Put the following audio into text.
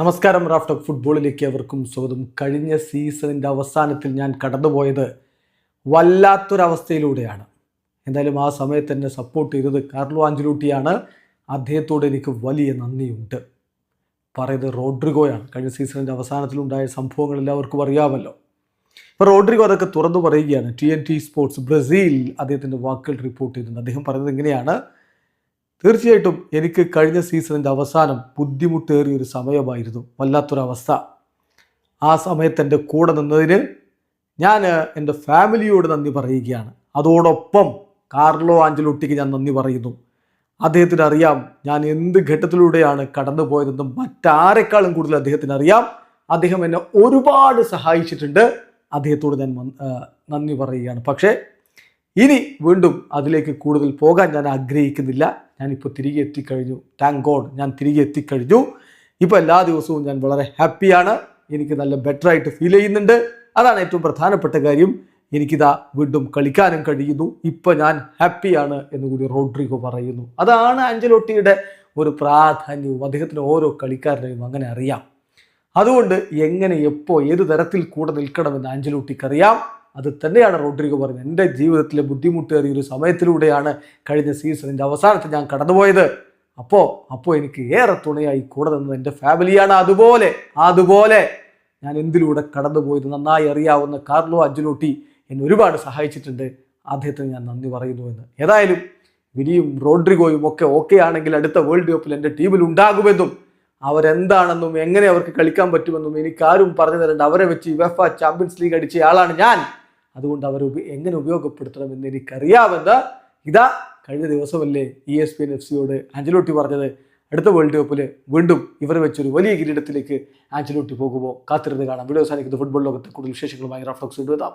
നമസ്കാരം റാഫ്റ്റോക്ക് ഫുട്ബോളിലേക്ക് അവർക്കും സ്വാഗതം. കഴിഞ്ഞ സീസണിന്റെ അവസാനത്തിൽ ഞാൻ കടന്നുപോയത് വല്ലാത്തൊരവസ്ഥയിലൂടെയാണ്. എന്തായാലും ആ സമയത്ത് എന്നെ സപ്പോർട്ട് ചെയ്തത് കാർലോ ആഞ്ചലൂട്ടിയാണ് അദ്ദേഹത്തോട് എനിക്ക് വലിയ നന്ദിയുണ്ട്. പറയുന്നത് റോഡ്രിഗോയാണ്. കഴിഞ്ഞ സീസണിന്റെ അവസാനത്തിലുണ്ടായ സംഭവങ്ങൾ എല്ലാവർക്കും അറിയാമല്ലോ. ഇപ്പോൾ റോഡ്രിഗോ അതൊക്കെ തുറന്നു പറയുകയാണ്. T N T Sports Brazil അദ്ദേഹത്തിന്റെ വാക്കുകൾ റിപ്പോർട്ട് ചെയ്തിട്ടുണ്ട്. അദ്ദേഹം പറയുന്നത് ഇങ്ങനെയാണ്. തീർച്ചയായിട്ടും എനിക്ക് കഴിഞ്ഞ സീസണിന്റെ അവസാനം ബുദ്ധിമുട്ടേറിയ ഒരു സമയമായിരുന്നു. വല്ലാത്തൊരവസ്ഥ. ആ സമയത്ത് എന്റെ കൂടെ നിന്നതിന് ഞാൻ എന്റെ ഫാമിലിയോട് നന്ദി പറയുകയാണ്. അതോടൊപ്പം കാർലോ ആഞ്ചലോട്ടിക്ക് ഞാൻ നന്ദി പറയുന്നു. അദ്ദേഹത്തിന് അറിയാം ഞാൻ എന്ത് ഘട്ടത്തിലൂടെയാണ് കടന്നു പോയതെന്നും മറ്റാരെക്കാളും കൂടുതൽ അദ്ദേഹത്തിന് അറിയാം അദ്ദേഹം എന്നെ ഒരുപാട് സഹായിച്ചിട്ടുണ്ട്. അദ്ദേഹത്തോട് ഞാൻ നന്ദി പറയുകയാണ്. പക്ഷേ ഇനി വീണ്ടും അതിലേക്ക് കൂടുതൽ പോകാൻ ഞാൻ ആഗ്രഹിക്കുന്നില്ല. ഞാനിപ്പോൾ തിരികെ എത്തിക്കഴിഞ്ഞു. താങ്ക് ഗോഡ് ഞാൻ തിരികെ എത്തിക്കഴിഞ്ഞു. ഇപ്പോൾ എല്ലാ ദിവസവും ഞാൻ വളരെ ഹാപ്പിയാണ്. എനിക്ക് നല്ല ബെറ്ററായിട്ട് ഫീൽ ചെയ്യുന്നുണ്ട്. അതാണ് ഏറ്റവും പ്രധാനപ്പെട്ട കാര്യം. എനിക്കിതാ വീണ്ടും കളിക്കാനും കഴിയുന്നു. ഇപ്പോൾ ഞാൻ ഹാപ്പിയാണ് എന്ന് കൂടി റോഡ്രിഗോ പറയുന്നു. അതാണ് ആഞ്ചലോട്ടിയുടെ ഒരു പ്രാധാന്യവും. അദ്ദേഹത്തിന് ഓരോ കളിക്കാരനെയും അങ്ങനെ അറിയാം. അതുകൊണ്ട് എങ്ങനെ എപ്പോൾ ഏത് തരത്തിൽ കൂടെ നിൽക്കണമെന്ന് ആഞ്ചലോട്ടിക്ക് അറിയാം അത് തന്നെയാണ് റോഡ്രിഗോ പറഞ്ഞത്. എന്റെ ജീവിതത്തിലെ ബുദ്ധിമുട്ടേറിയ ഒരു സമയത്തിലൂടെയാണ് കഴിഞ്ഞ സീസണിന്റെ അവസാനത്തിൽ ഞാൻ കടന്നുപോയത്. അപ്പോൾ അപ്പോൾ എനിക്ക് ഏറെ തുണയായി കൂടെ നിന്നത് എന്റെ ഫാമിലിയാണ്. അതുപോലെ അതുപോലെ ഞാൻ എന്തിലൂടെ കടന്നുപോയത് നന്നായി അറിയാവുന്ന കാർലോ അഞ്ചലോട്ടി എന്നെ ഒരുപാട് സഹായിച്ചിട്ടുണ്ട്. അദ്ദേഹത്തിന് ഞാൻ നന്ദി പറയുന്നു എന്ന്. ഏതായാലും വിനിയും റോഡ്രിഗോയും ഒക്കെ ഓക്കെ ആണെങ്കിൽ അടുത്ത വേൾഡ് കപ്പിൽ എന്റെ ടീമിൽ ഉണ്ടാകുമെന്നും അവരെന്താണെന്നും എങ്ങനെ അവർക്ക് കളിക്കാൻ പറ്റുമെന്നും എനിക്കാരും പറഞ്ഞു തരേണ്ട. അവരെ വെച്ച് വെഫ ചാമ്പ്യൻസ് ലീഗ് അടിച്ച ആളാണ് ഞാൻ. അതുകൊണ്ട് അവർ എങ്ങനെ ഉപയോഗപ്പെടുത്തണമെന്ന് എനിക്കറിയാമെന്ന് ഇതാ കഴിഞ്ഞ ദിവസമല്ലേ E S P N F സിയോട് Ancelotti പറഞ്ഞത്. അടുത്ത വേൾഡ് കപ്പിൽ വീണ്ടും ഇവർ വെച്ചൊരു വലിയ കിരീടത്തിലേക്ക് ആഞ്ചലോട്ടി പോകുമ്പോൾ കാത്തിരുന്ന് കാണാം. വീഡിയോ സാധിക്കുന്നത് ഫുട്ബോൾ ലോകത്തെ കൂടുതൽ വിശേഷങ്ങളുമായി റഫ്ലക്സ് കൊണ്ടുവരാം